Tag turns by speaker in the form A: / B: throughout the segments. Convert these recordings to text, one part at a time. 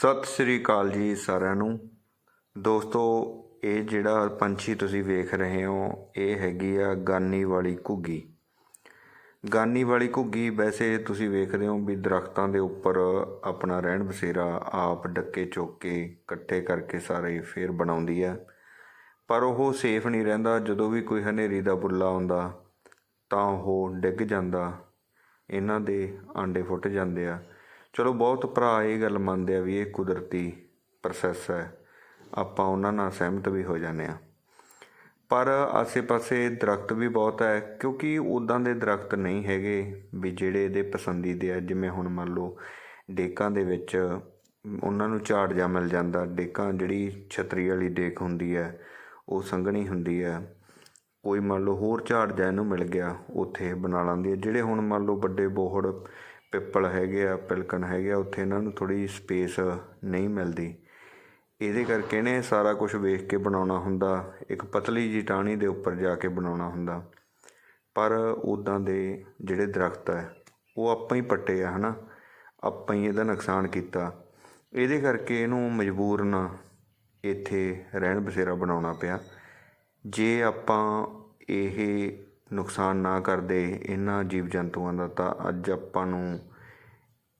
A: ਸਤਿ ਸ੍ਰੀ ਅਕਾਲ ਜੀ ਸਾਰਿਆਂ ਨੂੰ। ਦੋਸਤੋ, ਇਹ ਜਿਹੜਾ ਪੰਛੀ ਤੁਸੀਂ ਵੇਖ ਰਹੇ ਹੋ, ਇਹ ਹੈਗੀ ਆ ਗਾਨੀ ਵਾਲੀ ਘੁੱਗੀ। ਗਾਨੀ ਵਾਲੀ ਘੁੱਗੀ ਵੈਸੇ ਤੁਸੀਂ ਵੇਖਦੇ ਹੋ ਵੀ ਦਰਖਤਾਂ ਦੇ ਉੱਪਰ ਆਪਣਾ ਰਹਿਣ ਬਸੇਰਾ ਆਪ ਡੱਕੇ ਚੁੱਕ ਕੇ ਇਕੱਠੇ ਕਰਕੇ ਸਾਰੇ ਫੇਰ ਬਣਾਉਂਦੀ ਆ। ਪਰ ਉਹ ਸੇਫ ਨਹੀਂ ਰਹਿੰਦਾ, ਜਦੋਂ ਵੀ ਕੋਈ ਹਨੇਰੀ ਦਾ ਬੁੱਲਾ ਆਉਂਦਾ, ਤਾਂ ਉਹ ਡਿੱਗ ਜਾਂਦਾ। ਇਹਨਾਂ ਦੇ ਆਂਡੇ ਫੁੱਟ ਜਾਂਦੇ ਆ। ਚਲੋ ਬਹੁਤ ਭਰਾ ਇਹ ਗੱਲ ਮੰਨਦੇ ਆ ਵੀ ਇਹ ਕੁਦਰਤੀ ਪ੍ਰੋਸੈਸ ਹੈ। ਆਪਾਂ ਉਹਨਾਂ ਨਾਲ ਸਹਿਮਤ ਵੀ ਹੋ ਜਾਂਦੇ ਆ ਪਰ ਆਸੇ-ਪਾਸੇ ਦਰਖਤ ਵੀ ਬਹੁਤ ਹੈ, ਕਿਉਂਕਿ ਉਦਾਂ ਦੇ ਦਰਖਤ ਨਹੀਂ ਹੈਗੇ ਵੀ ਜਿਹੜੇ ਇਹਦੇ ਪਸੰਦੀਦੇ ਆ। ਜਿਵੇਂ ਹੁਣ ਮੰਨ ਲਓ ਡੇਕਾਂ ਦੇ ਵਿੱਚ ਉਹਨਾਂ ਨੂੰ ਝਾੜ ਜਾ ਮਿਲ ਜਾਂਦਾ। ਡੇਕਾਂ ਜਿਹੜੀ ਛਤਰੀ ਵਾਲੀ ਡੇਕ ਹੁੰਦੀ ਹੈ, ਉਹ ਸੰਘਣੀ ਹੁੰਦੀ ਹੈ। ਕੋਈ ਮੰਨ ਲਓ ਹੋਰ ਝਾੜ ਜਾਂ ਇਹਨੂੰ ਮਿਲ ਗਿਆ, ਉੱਥੇ ਬਣਾ ਲੈਂਦੀ ਹੈ ਜਿਹੜੇ ਹੁਣ ਮੰਨ ਲਓ ਵੱਡੇ ਬੋਹੜ ਪਿੱਪਲ ਹੈਗੇ ਆ, ਪਿਲਕਣ ਹੈਗੇ ਆ, ਉੱਥੇ ਇਹਨਾਂ ਨੂੰ ਥੋੜੀ ਸਪੇਸ ਨਹੀਂ ਮਿਲਦੀ। ਇਹਦੇ ਕਰਕੇ ਨੇ ਸਾਰਾ ਕੁਝ ਵੇਖ ਕੇ ਬਣਾਉਣਾ ਹੁੰਦਾ, ਇੱਕ ਪਤਲੀ ਜੀ ਟਾਹਣੀ ਦੇ ਉੱਪਰ ਜਾ ਕੇ ਬਣਾਉਣਾ ਹੁੰਦਾ। ਪਰ ਉਦਾਂ ਦੇ ਜਿਹੜੇ ਦਰਖਤ ਹੈ ਉਹ ਆਪਾਂ ਹੀ ਪੱਟੇ ਆ, ਹਨਾ? ਆਪਾਂ ਹੀ ਇਹਦਾ ਨੁਕਸਾਨ ਕੀਤਾ। ਇਹਦੇ ਕਰਕੇ ਇਹਨੂੰ ਮਜਬੂਰਨ ਇੱਥੇ ਰਹਿਣ ਬਸੇਰਾ ਬਣਾਉਣਾ ਪਿਆ। ਜੇ ਆਪਾਂ ਇਹ ਨੁਕਸਾਨ ਨਾ ਕਰਦੇ ਇਹਨਾਂ ਜੀਵ ਜੰਤੂਆਂ ਦਾ, ਤਾਂ ਅੱਜ ਆਪਾਂ ਨੂੰ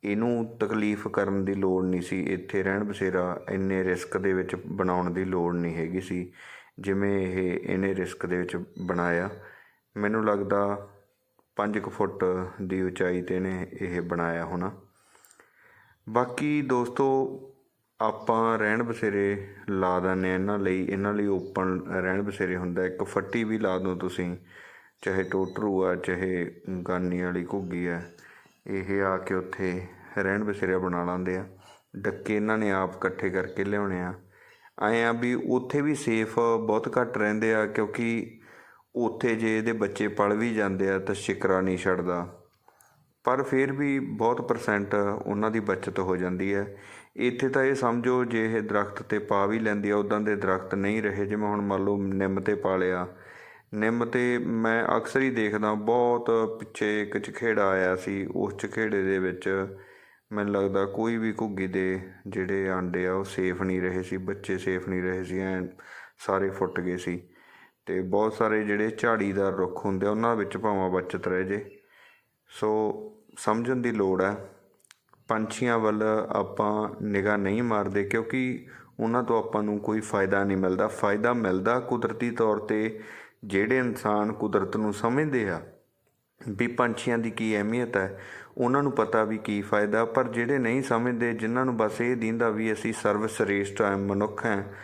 A: ਇਹਨੂੰ ਤਕਲੀਫ ਕਰਨ ਦੀ ਲੋੜ ਨਹੀਂ ਸੀ। ਇੱਥੇ ਰਹਿਣ ਬਸੇਰਾ ਇੰਨੇ ਰਿਸਕ ਦੇ ਵਿੱਚ ਬਣਾਉਣ ਦੀ ਲੋੜ ਨਹੀਂ ਹੈਗੀ ਸੀ, ਜਿਵੇਂ ਇਹ ਇਹਨੇ ਰਿਸਕ ਦੇ ਵਿੱਚ ਬਣਾਇਆ। ਮੈਨੂੰ ਲੱਗਦਾ 5 ਫੁੱਟ ਦੀ ਉਚਾਈ ਤੇ ਨੇ ਇਹ ਬਣਾਇਆ ਹੋਣਾ। ਬਾਕੀ ਦੋਸਤੋ, ਆਪਾਂ ਰਹਿਣ ਬਸੇਰੇ ਲਾ ਦਿੰਦੇ ਇਹਨਾਂ ਲਈ। ਇਹਨਾਂ ਲਈ ਓਪਨ ਰਹਿਣ ਬਸੇਰੇ ਹੁੰਦਾ ਇੱਕ ਫੱਟੀ ਵੀ ਲਾ ਦਿਓ ਤੁਸੀਂ, ਚਾਹੇ ਟੋਟਰੂ ਆ, ਚਾਹੇ ਗਾਨੀ ਵਾਲੀ ਘੁੱਗੀ ਆ। ਇਹ ਆ ਕੇ ਉੱਥੇ ਰਹਿਣ ਬਸੇਰਾ ਬਣਾ ਲੈਂਦੇ ਆ। ਡੱਕੇ ਇਹਨਾਂ ਨੇ ਆਪ ਇਕੱਠੇ ਕਰਕੇ ਲਿਆਉਣੇ ਆ। ਐਂ ਆ ਵੀ ਉੱਥੇ ਵੀ ਸੇਫ ਬਹੁਤ ਘੱਟ ਰਹਿੰਦੇ ਆ ਕਿਉਂਕਿ ਉੱਥੇ ਜੇ ਇਹਦੇ ਬੱਚੇ ਪਲ ਵੀ ਜਾਂਦੇ ਆ ਤਾਂ ਸ਼ਿਕਰਾ ਨਹੀਂ ਛੱਡਦਾ। ਪਰ ਫਿਰ ਵੀ ਬਹੁਤ ਪਰਸੈਂਟ ਉਹਨਾਂ ਦੀ ਬਚਤ ਹੋ ਜਾਂਦੀ ਹੈ। ਇੱਥੇ ਤਾਂ ਇਹ ਸਮਝੋ ਜੇ ਇਹ ਦਰਖਤ ਤੇ ਪਾ ਵੀ ਲੈਂਦੀ ਆ ਉਦਾਂ ਦੇ ਦਰਖਤ ਨਹੀਂ ਰਹੇ। ਜਿਵੇਂ ਹੁਣ ਮੰਨ ਲਓ ਨਿੰਮ ਤੇ ਪਾ ਲਿਆ ਨਿੰਮ ਤੇ ਮੈਂ ਅਕਸਰ ਹੀ ਦੇਖਦਾ ਬਹੁਤ ਪਿੱਛੇ ਇੱਕ ਚਖੇੜਾ ਆਇਆ ਸੀ, ਉਸ ਚਖੇੜੇ ਦੇ ਵਿੱਚ ਮੈਨੂੰ ਲੱਗਦਾ ਕੋਈ ਵੀ ਘੁੱਗੀ ਦੇ ਜਿਹੜੇ ਆਂਡੇ ਆ, ਉਹ ਸੇਫ ਨਹੀਂ ਰਹੇ ਸੀ, ਬੱਚੇ ਸੇਫ ਨਹੀਂ ਰਹੇ ਸੀ ਐਂ ਸਾਰੇ ਫੁੱਟ ਗਏ ਸੀ। ਤੇ ਬਹੁਤ ਸਾਰੇ ਜਿਹੜੇ ਝਾੜੀਦਾਰ ਰੁੱਖ ਹੁੰਦੇ ਉਹਨਾਂ ਵਿੱਚ ਭਾਵਾਂ ਬਚਤ ਰਹਿ ਜੇ। ਸੋ ਸਮਝਣ ਦੀ ਲੋੜ ਹੈ, ਪੰਛੀਆਂ ਵੱਲ ਆਪਾਂ ਨਿਗਾਹ ਨਹੀਂ ਮਾਰਦੇ, ਕਿਉਂਕਿ ਉਹਨਾਂ ਤੋਂ ਆਪਾਂ ਨੂੰ ਕੋਈ ਫਾਇਦਾ ਨਹੀਂ ਮਿਲਦਾ। ਫਾਇਦਾ ਮਿਲਦਾ ਕੁਦਰਤੀ ਤੌਰ ਤੇ ਜਿਹੜੇ ਇਨਸਾਨ ਕੁਦਰਤ ਨੂੰ ਸਮਝਦੇ ਆ ਵੀ ਪੰਛੀਆਂ ਦੀ ਕੀ ਅਹਿਮੀਅਤ ਹੈ, ਉਹਨਾਂ ਨੂੰ ਪਤਾ ਵੀ ਕੀ ਫਾਇਦਾ, ਪਰ ਜਿਹੜੇ ਨਹੀਂ ਸਮਝਦੇ, ਜਿਨ੍ਹਾਂ ਨੂੰ ਬਸ ਇਹ ਦਿੰਦਾ ਵੀ ਅਸੀਂ ਸਰਵ ਸ੍ਰੇਸ਼ਟ ਆ, ਮਨੁੱਖ ਹੈ,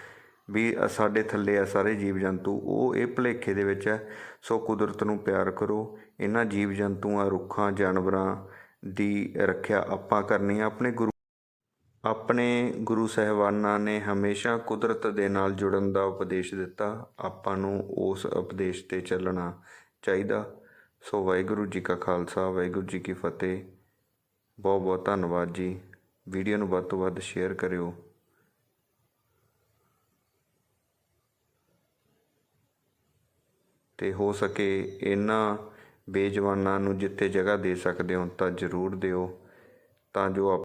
A: ਵੀ ਸਾਡੇ ਥੱਲੇ ਆ ਸਾਰੇ ਜੀਵ ਜੰਤੂ ਉਹ ਇਹ ਭੁਲੇਖੇ ਦੇ ਵਿੱਚ ਹੈ। ਸੋ ਕੁਦਰਤ ਨੂੰ ਪਿਆਰ ਕਰੋ, ਇਹਨਾਂ ਜੀਵ ਜੰਤੂਆਂ ਰੁੱਖਾਂ, ਜਾਨਵਰਾਂ ਦੀ ਰੱਖਿਆ ਆਪਾਂ ਕਰਨੀ ਆ, ਆਪਣੇ ਗੁਰੂ ਆਪਣੇ ਗੁਰੂ ਸਾਹਿਬਾਨਾਂ ਨੇ ਹਮੇਸ਼ਾ ਕੁਦਰਤ ਦੇ ਨਾਲ ਜੁੜਨ ਦਾ ਉਪਦੇਸ਼ ਦਿੱਤਾ। ਆਪਾਂ ਨੂੰ ਉਸ ਉਪਦੇਸ਼ ਤੇ ਚੱਲਣਾ ਚਾਹੀਦਾ। ਸੋ ਵਾਹਿਗੁਰੂ ਜੀ ਕਾ ਖਾਲਸਾ, ਵਾਹਿਗੁਰੂ ਜੀ ਕੀ ਫਤਿਹ। ਬਹੁਤ ਬਹੁਤ ਧੰਨਵਾਦ ਜੀ। ਵੀਡੀਓ ਨੂੰ ਵੱਧ ਤੋਂ ਵੱਧ ਸ਼ੇਅਰ ਕਰਿਓ। ਤੇ ਹੋ ਸਕੇ ਇਹਨਾਂ ਬੇਜਵਾਨਾਂ ਨੂੰ ਜਿੱਥੇ ਜਗ੍ਹਾ ਦੇ ਸਕਦੇ ਹੋ ਤਾਂ ਜ਼ਰੂਰ ਦਿਓ। ਤਾਂ ਜੋ ਆਪ-